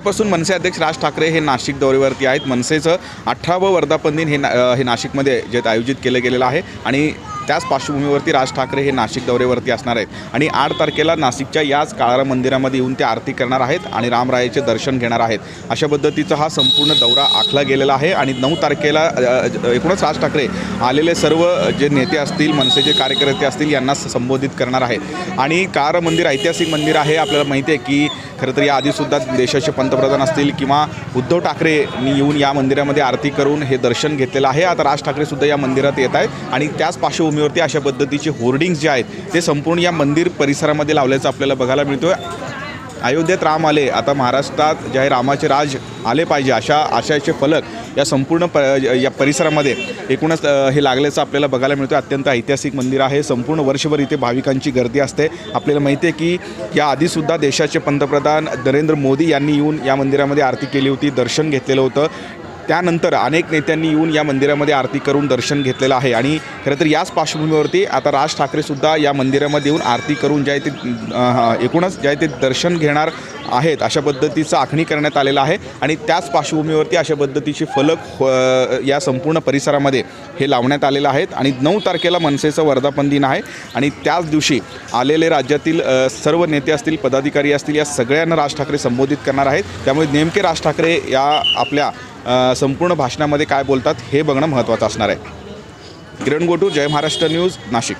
पासून मनसे अध्यक्ष राज ठाकरे हे नाशिक दौऱ्यावरती आहेत. मनसेचं अठरावं वर्धापन दिन हे ना हे नाशिकमध्ये जे आयोजित केलं गेलेलं आहे. आणि त्याच पार्श्वभूमीवरती राज ठाकरे हे नाशिक दौऱ्यावरती असणार आहेत. आणि आठ तारखेला नाशिकच्या याच काळा मंदिरामध्ये येऊन ते आरती करणार आहेत आणि रामरायाचे दर्शन घेणार आहेत. अशा पद्धतीचा हा संपूर्ण दौरा आखला गेलेला आहे आणि नऊ तारखेला एकूणच राज ठाकरे आलेले सर्व जे नेते असतील मनसेचे कार्यकर्ते असतील यांना संबोधित करणार आहेत आणि कार मंदिर ऐतिहासिक मंदिर आहे आपल्याला माहिती आहे की खरं तर याआधीसुद्धा देशाचे पंतप्रधान असतील किंवा उद्धव ठाकरेंनी येऊन या मंदिरामध्ये आरती करून हे दर्शन घेतलेलं आहे. आता राज ठाकरेसुद्धा या मंदिरात येत आहेत आणि त्याच पार्श्वभूमी पार्श्वभूमीवरती अशा पद्धतीचे होर्डिंग्स जे आहेत ते संपूर्ण या मंदिर परिसरामध्ये लावल्याचं आपल्याला बघायला मिळतोय. अयोध्येत राम आले आता महाराष्ट्रात जे आहे रामाचे राज आले पाहिजे अशा आशयाचे फलक या संपूर्ण प या परिसरामध्ये एकूणच हे लागल्याचं आपल्याला बघायला मिळतं अत्यंत ऐतिहासिक मंदिर आहे. संपूर्ण वर्षभर इथे भाविकांची गर्दी असते. आपल्याला माहिती आहे की या आधीसुद्धा देशाचे पंतप्रधान नरेंद्र मोदी यांनी येऊन या मंदिरामध्ये आरती केली होती दर्शन घेतलेलं होतं. त्यानंतर अनेक नेत्यांनी येऊन या मंदिरामध्ये आरती करून दर्शन घेतलेलं आहे. आणि खरं तर याच पार्श्वभूमीवरती आता राज ठाकरेसुद्धा या मंदिरामध्ये येऊन आरती करून ज्या ते एकूणच ज्या ते दर्शन घेणार आहेत अशा पद्धतीचं आखणी करण्यात आलेलं आहे. आणि त्याच पार्श्वभूमीवरती अशा पद्धतीचे फलक या संपूर्ण परिसरामध्ये हे लावण्यात आलेलं आहेत. आणि नऊ तारखेला मनसेचं वर्धापन दिन आहे. आणि त्याच दिवशी आलेले राज्यातील सर्व नेते असतील पदाधिकारी असतील या सगळ्यांना राज ठाकरे संबोधित करणार आहेत. त्यामुळे नेमके राज ठाकरे या आपल्या संपूर्ण भाषणामध्ये काय बोलतात हे बघणं महत्त्वाचं असणार आहे. किरण गोटू जय महाराष्ट्र न्यूज नाशिक.